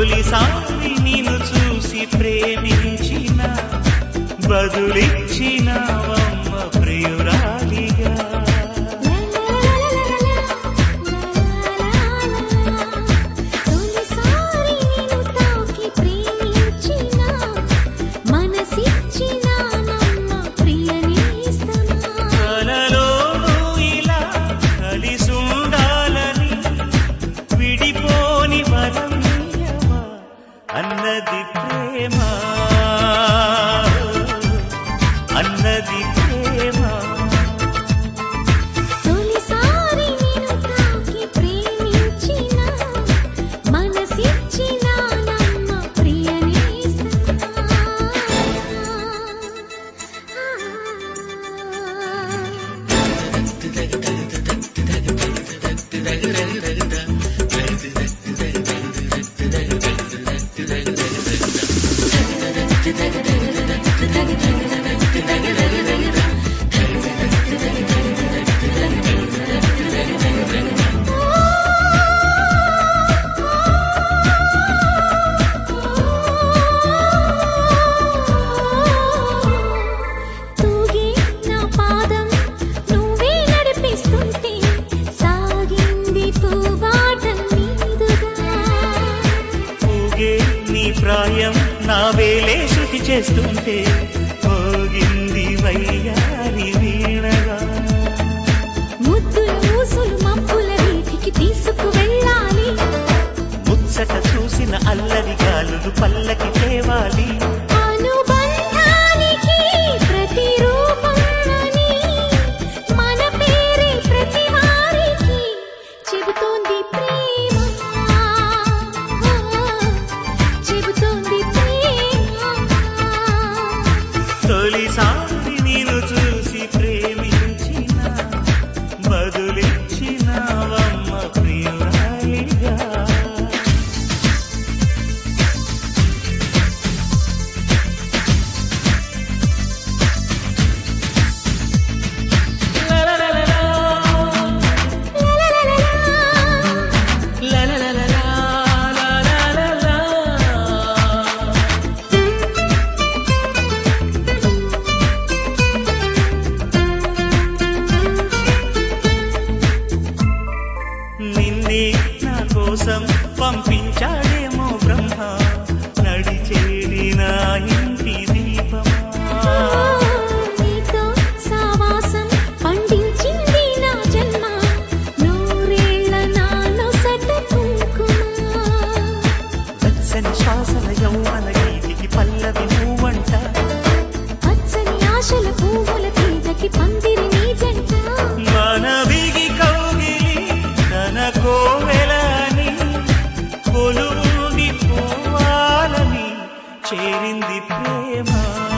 తొలిసారి నిన్ను చూసి ప్రేమించిన బదులిచ్చినావం రాయం నా వేలే శృతి చేస్తుంటే పోగింది వయ్యారి వీణగా. ముద్దు చూసులు మబ్బుల వీధికి తీసుకు వెళ్ళాలి. ముచ్చట చూసిన అల్లరి గాలులు పల్లకి తేవాలి. చేరింది ప్రేమ.